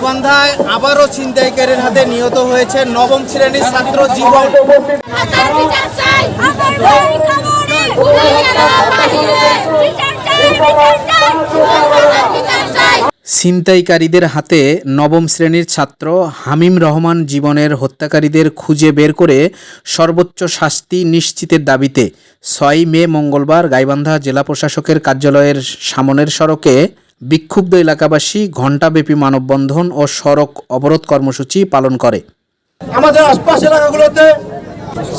গাইবান্ধায় আবারও ছিনতাইকারীর হাতে নিহত হয়েছে নবম শ্রেণির ছাত্র জীবন। ছিনতাইকারীদের হাতে নবম শ্রেণির ছাত্র হামিম রহমান জীবনের হত্যাকারীদের খুঁজে বের করে সর্বোচ্চ শাস্তি নিশ্চিতের দাবিতে ছয় মে মঙ্গলবার গাইবান্ধা জেলা প্রশাসকের কার্যালয়ের সামনের সড়কে বিক্ষুব্ধ এলাকাবাসী ঘণ্টাব্যাপী মানববন্ধন ও সড়ক অবরোধ কর্মসূচি পালন করে। আমাদের আশপাশ এলাকাগুলোতে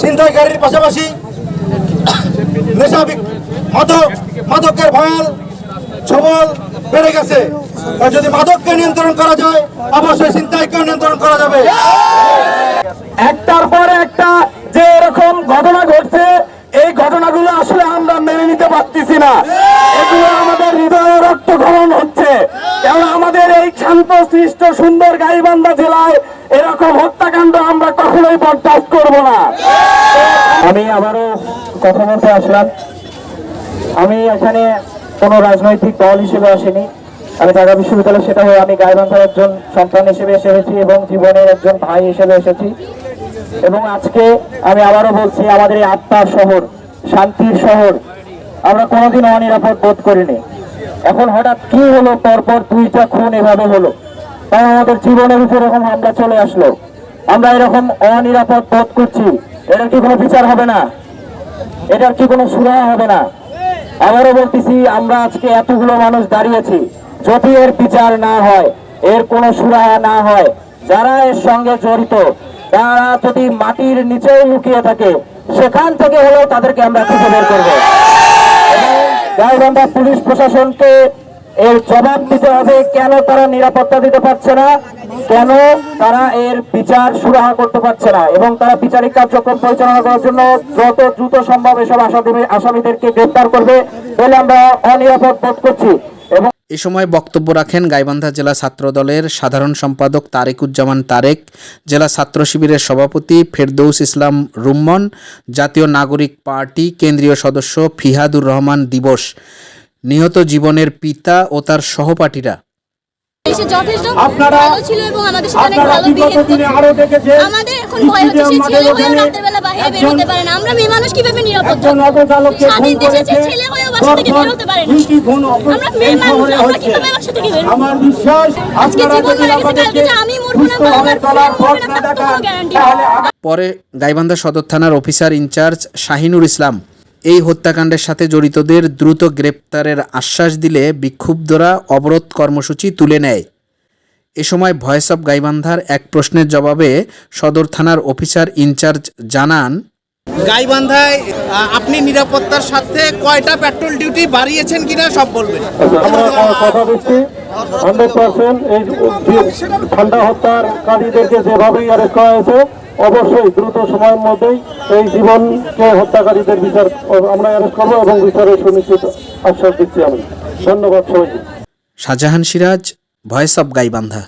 ছিনতাইকারীর পাশাপাশি নেশা বিক- মাদক মাদকের ভয়াল ছবল বেড়ে গেছে। যদি মাদককে নিয়ন্ত্রণ করা যায় অবশ্যই ছিনতাইকেও নিয়ন্ত্রণ করা যাবে। একটার পর একটা যে এরকম ঘটনা ঘটছে এই ঘটনাগুলো আসলে আমরা মেনে নিতে পারতেছি না। এই সুন্দর গাইবান্ধা জেলায় এরকম হত্যাকাণ্ড আমরা কখনোই বরদাস্ত করব না। আমি আবারও কথা বলতে আসলাম। আমি এখানে কোনো রাজনৈতিক দল হিসেবে আসিনি। আমি ঢাকা বিশ্ববিদ্যালয় সেটা হয়ে আমি গাইবান্ধার একজন সন্তান হিসেবে এসে এসেছি এবং জীবনের একজন ভাই হিসেবে এসেছি। এবং আজকে আমি আবারও বলছি, আমাদের এই আত্মার শহর, শান্তির শহর, আমরা কোনোদিন অনিরাপদ বোধ করিনি। এখন হঠাৎ কি হলো? পরপর দুইটা খুন এভাবে হলো। কারণ আমাদের জীবনের উপর এরকম হামলা চলে আসলো। আমরা এরকম অনিরাপদ বোধ করছি। এটার কি কোনো বিচার হবে না? এটার কি কোনো সুরাহা হবে না? আবারও বলতেছি, আমরা আজকে এতগুলো মানুষ দাঁড়িয়েছি। যদি এর বিচার না হয়, এর কোনো সুরাহা না হয়, যারা এর সঙ্গে জড়িত, তারা যদি মাটির নিচেও লুকিয়ে থাকে, সেখান থেকে হলেও তাদেরকে আমরা খুঁজে বের করব। গাইবান্ধা পুলিশ প্রশাসনকে এর জবাব দিতে হবে। কেন তারা নিরাপত্তা দিতে পারছে না? কেন তারা এর বিচার সুরাহা করতে পারছে না? এবং তারা বিচারিক কার্যক্রম পরিচালনা করার জন্য যত দ্রুত সম্ভব এসব আসামি আসামিদেরকে গ্রেপ্তার করবে বলে আমরা অনিরাপদ বোধ করছি। এ সময় বক্তব্য রাখেন গাইবান্ধা জেলা ছাত্র দলের সাধারণ সম্পাদক তারেকুজ্জামান তারেক জেলা ছাত্র শিবিরের সভাপতি ফেরদৌস ইসলাম রুম্মন জাতীয় নাগরিক পার্টি কেন্দ্রীয় সদস্য ফিহাদুর রহমান দিবস। নিহত জীবনের পিতা ও তার সহপাঠীরা। সে যথেষ্ট ভালো ছিল এবং আমাদের সাথে ভালো বিগত করতো। আমাদের এখন ভয় হচ্ছে সে ছেলে হয়েও রাতের বেলা বাইরে বের পারে না। আমরা মেয়ে মানুষ কীভাবে নিরাপদ স্বাধীন দেশে ছেলে বাসা থেকে বের হতে পারে না? দুইটি খুন অপর- আমরা মেয়ে মানুষ আমরা কীভাবে বাসা থেকে বের আমার বিশ্বাস আজকে জীবন মারা গেছে কালকে যে আমি মরবো না বা আমার মরবে না না তার কোনো guarantee পরে গাইবান্ধা সদর থানার অফিসার ইনচার্জ শাহিনুর ইসলাম এই হত্যাকাণ্ডের সাথে জড়িতদের দ্রুত গ্রেপ্তারের আশ্বাস দিলে বিক্ষুব্ধরা অবরোধ কর্মসূচি তুলে নেয়। এ সময় ভয়েস অব গাইবান্ধার এক প্রশ্নের জবাবে সদর থানার অফিসার ইনচার্জ জানান গাইবান্ধায় আপনি নিরাপত্তার সাথে কয়টা পেট্রোল ডিউটি বাড়িয়েছেন কিনা সব বলবেন। আমরা কথা দিচ্ছি হান্ড্রেড পার্সেন্ট এই ঠান্ডা হত্যার কারীদেরকে যেভাবেই অ্যারেস্ট করা হয়েছে অবশ্যই দ্রুত সময়ের মধ্যেই এই জীবনকে হত্যাকারীদের বিচার আমরা অ্যারেস্ট করব এবং বিচারের সুনিশ্চিত আশ্বাস দিচ্ছি আমি। ধন্যবাদ সবাইকে। Shahjahan Siraj voice of Gaibandha.